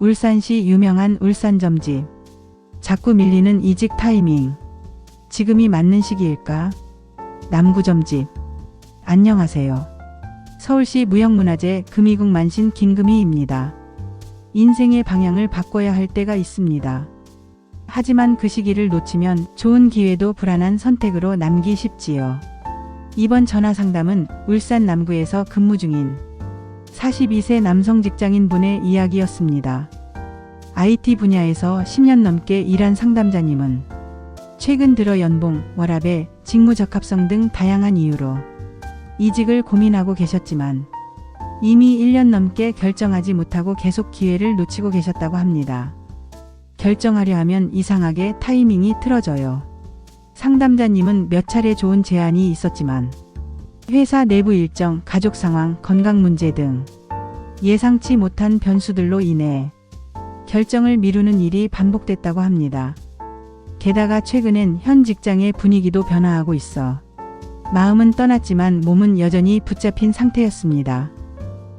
울산시 유명한 울산점집. 자꾸 밀리는 이직 타이밍. 지금이 맞는 시기일까? 남구점집. 안녕하세요. 서울시 무형문화재 금이국 만신 김금희입니다. 인생의 방향을 바꿔야 할 때가 있습니다. 하지만 그 시기를 놓치면 좋은 기회도 불안한 선택으로 남기 쉽지요. 이번 전화 상담은 울산 남구에서 근무 중인 42세 남성 직장인 분의 이야기였습니다. IT 분야에서 10년 넘게 일한 상담자님은 최근 들어 연봉, 워라밸, 직무 적합성 등 다양한 이유로 이직을 고민하고 계셨지만 이미 1년 넘게 결정하지 못하고 계속 기회를 놓치고 계셨다고 합니다. 결정하려 하면 이상하게 타이밍이 틀어져요. 상담자님은 몇 차례 좋은 제안이 있었지만 회사 내부 일정, 가족 상황, 건강 문제 등 예상치 못한 변수들로 인해 결정을 미루는 일이 반복됐다고 합니다. 게다가 최근엔 현 직장의 분위기도 변화하고 있어 마음은 떠났지만 몸은 여전히 붙잡힌 상태였습니다.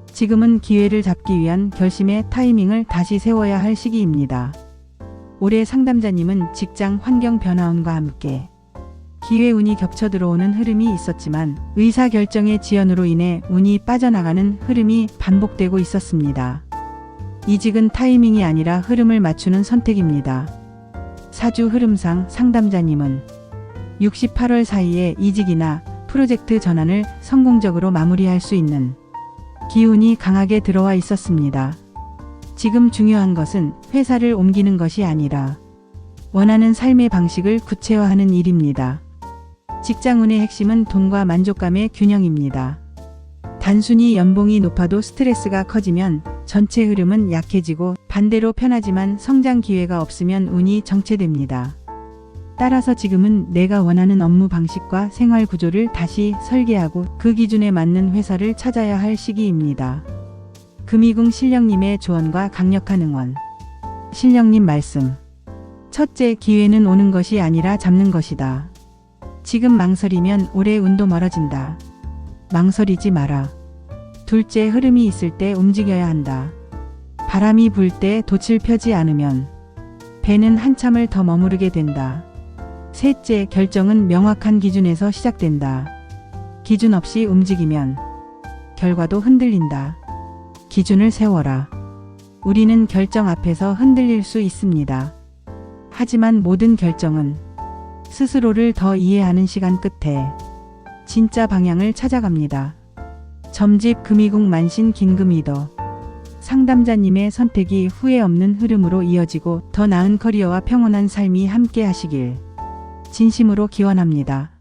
지금은 기회를 잡기 위한 결심의 타이밍을 다시 세워야 할 시기입니다. 올해 상담자님은 직장 환경 변화운과 함께 기회 운이 겹쳐 들어오는 흐름이 있었지만 의사 결정의 지연으로 인해 운이 빠져나가는 흐름이 반복되고 있었습니다. 이직은 타이밍이 아니라 흐름을 맞추는 선택입니다. 사주 흐름상 상담자님은 68월 사이에 이직이나 프로젝트 전환을 성공적으로 마무리할 수 있는 기운이 강하게 들어와 있었습니다. 지금 중요한 것은 회사를 옮기는 것이 아니라 원하는 삶의 방식을 구체화하는 일입니다. 직장운의 핵심은 돈과 만족감의 균형입니다. 단순히 연봉이 높아도 스트레스가 커지면 전체 흐름은 약해지고 반대로 편하지만 성장 기회가 없으면 운이 정체됩니다. 따라서 지금은 내가 원하는 업무 방식과 생활 구조를 다시 설계하고 그 기준에 맞는 회사를 찾아야 할 시기입니다. 금이궁 신령님의 조언과 강력한 응원. 신령님 말씀. 첫째, 기회는 오는 것이 아니라 잡는 것이다. 지금 망설이면 올해 운도 멀어진다. 망설이지 마라. 둘째, 흐름이 있을 때 움직여야 한다. 바람이 불 때 돛을 펴지 않으면 배는 한참을 더 머무르게 된다. 셋째, 결정은 명확한 기준에서 시작된다. 기준 없이 움직이면 결과도 흔들린다. 기준을 세워라. 우리는 결정 앞에서 흔들릴 수 있습니다. 하지만 모든 결정은 스스로를 더 이해하는 시간 끝에 진짜 방향을 찾아갑니다. 점집 금이국 만신 긴금이더 상담자님의 선택이 후회 없는 흐름으로 이어지고 더 나은 커리어와 평온한 삶이 함께 하시길 진심으로 기원합니다.